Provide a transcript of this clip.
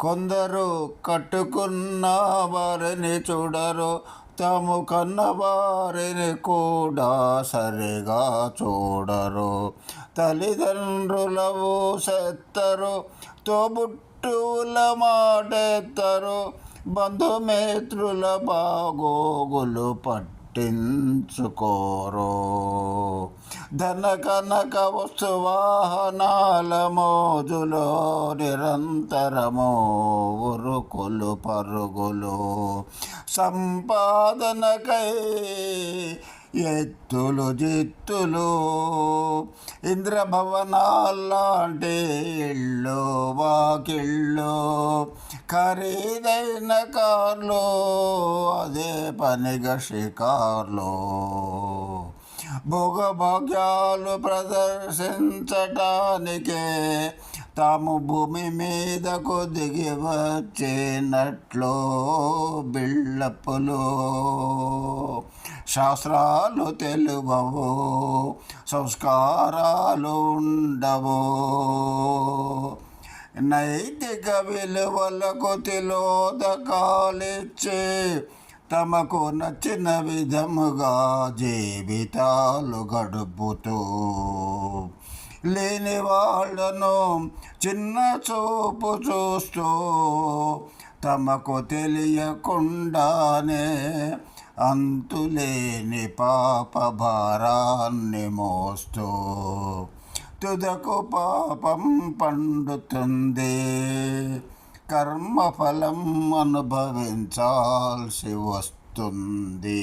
కొందరు కట్టుకున్న వారిని చూడరు తాము కన్న వారిని కూడా సరిగా చూడరు. తల్లిదండ్రులవు సెత్తరు తోబుట్టువుల మాటెత్తరు బంధుమిత్రుల బాగోగులు పట్టించుకోరు. ధన కనక వస్తు వాహనాల మోజులో నిరంతరము ఉరుకులు పరుగులు సంపాదనకై ఎత్తులు జిత్తులు ఇంద్రభవనాల్లాంటి ఇళ్ళు వాకిళ్ళు ఖరీదైన కార్లు అదే పనిగా షికార్లు. భోగభాగ్యాలు ప్రదర్శించటానికే తాము భూమి మీదకు దిగి వచ్చినట్లు బిళ్ళప్పులు. శాస్త్రాలు తెలువవు సంస్కారాలు ఉండవు. నైతిక విలువలకు తిలోదకాలిచ్చి తమకు నచ్చిన విధముగా జీవితాలు గడుపుతూ లేని వాళ్ళను చిన్న చూపు చూస్తూ తమకు తెలియకుండానే అంతులేని పాప భారాన్ని మోస్తూ తుదకు పాపం పండుతుంది. కర్మఫలం అనుభవించాల్సి వస్తుంది.